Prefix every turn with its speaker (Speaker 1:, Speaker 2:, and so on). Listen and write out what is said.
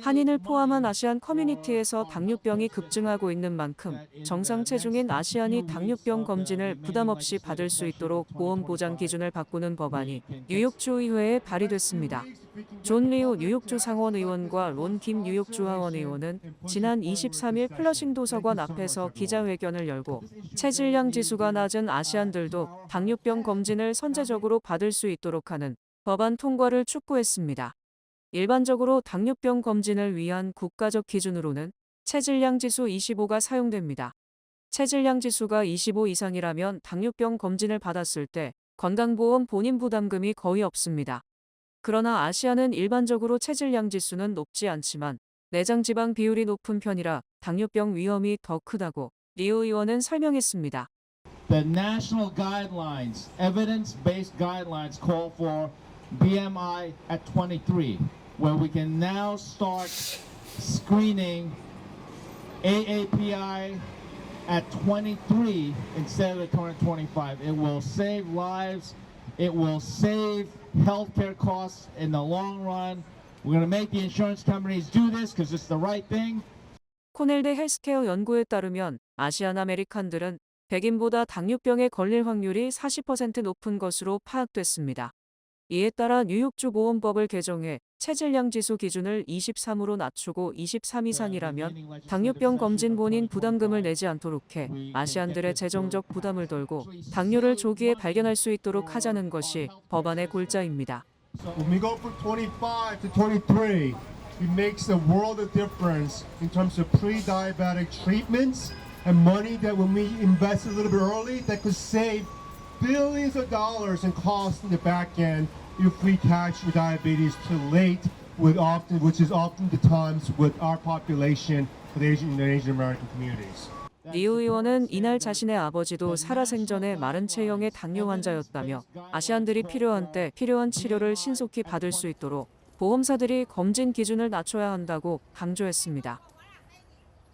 Speaker 1: 한인을 포함한 아시안 커뮤니티에서 당뇨병이 급증하고 있는 만큼 정상 체중인 아시안이 당뇨병 검진을 부담 없이 받을 수 있도록 보험 보장 기준을 바꾸는 법안이 뉴욕주 의회에 발의됐습니다. 존 리오 뉴욕주 상원 의원과 론 김 뉴욕주 하원 의원은 지난 23일 플러싱 도서관 앞에서 기자회견을 열고 체질량 지수가 낮은 아시안들도 당뇨병 검진을 선제적으로 받을 수 있도록 하는 법안 통과를 촉구했습니다. 일반적으로 당뇨병 검진을 위한 국가적 기준으로는 체질량 지수 25가 사용됩니다. 체질량 지수가 25 이상이라면 당뇨병 검진을 받았을 때 건강보험 본인 부담금이 거의 없습니다. 그러나 아시아는 일반적으로 체질량 지수는 높지 않지만 내장 지방 비율이 높은 편이라 당뇨병 위험이 더 크다고 리오 의원은 설명했습니다.
Speaker 2: The national guidelines, evidence-based guidelines call for BMI at 23, where we can now start screening AAPI at 23 instead of the current 25. It will save lives. It will save healthcare costs in the long run. We're going to make the insurance companies do this because it's the right thing.
Speaker 1: 코넬대 헬스케어 연구에 따르면 아시안 아메리칸들은 백인보다 당뇨병에 걸릴 확률이 40% 높은 것으로 파악됐습니다. 이에 따라 뉴욕주 보험법을 개정해 체질량 지수 기준을 23으로 낮추고 23 이상이라면 당뇨병 검진 본인 부담금을 내지 않도록 해 아시안들의 재정적 부담을 덜고 당뇨를 조기에 발견할 수 있도록 하자는 것이 법안의 골자입니다.
Speaker 3: When we go from 25 to 23, it makes a world of difference in terms of pre-diabetic treatments and money that when we invest a little bit early, that could save billions of dollars in costs in the back end if we catch diabetes too late, with often, which is often the times with our population, with Asian and Asian American communities.
Speaker 1: 리우 의원은 이날 자신의 아버지도 살아생전에 마른 체형의 당뇨 환자였다며 아시안들이 필요한 때 필요한 치료를 신속히 받을 수 있도록 보험사들이 검진 기준을 낮춰야 한다고 강조했습니다.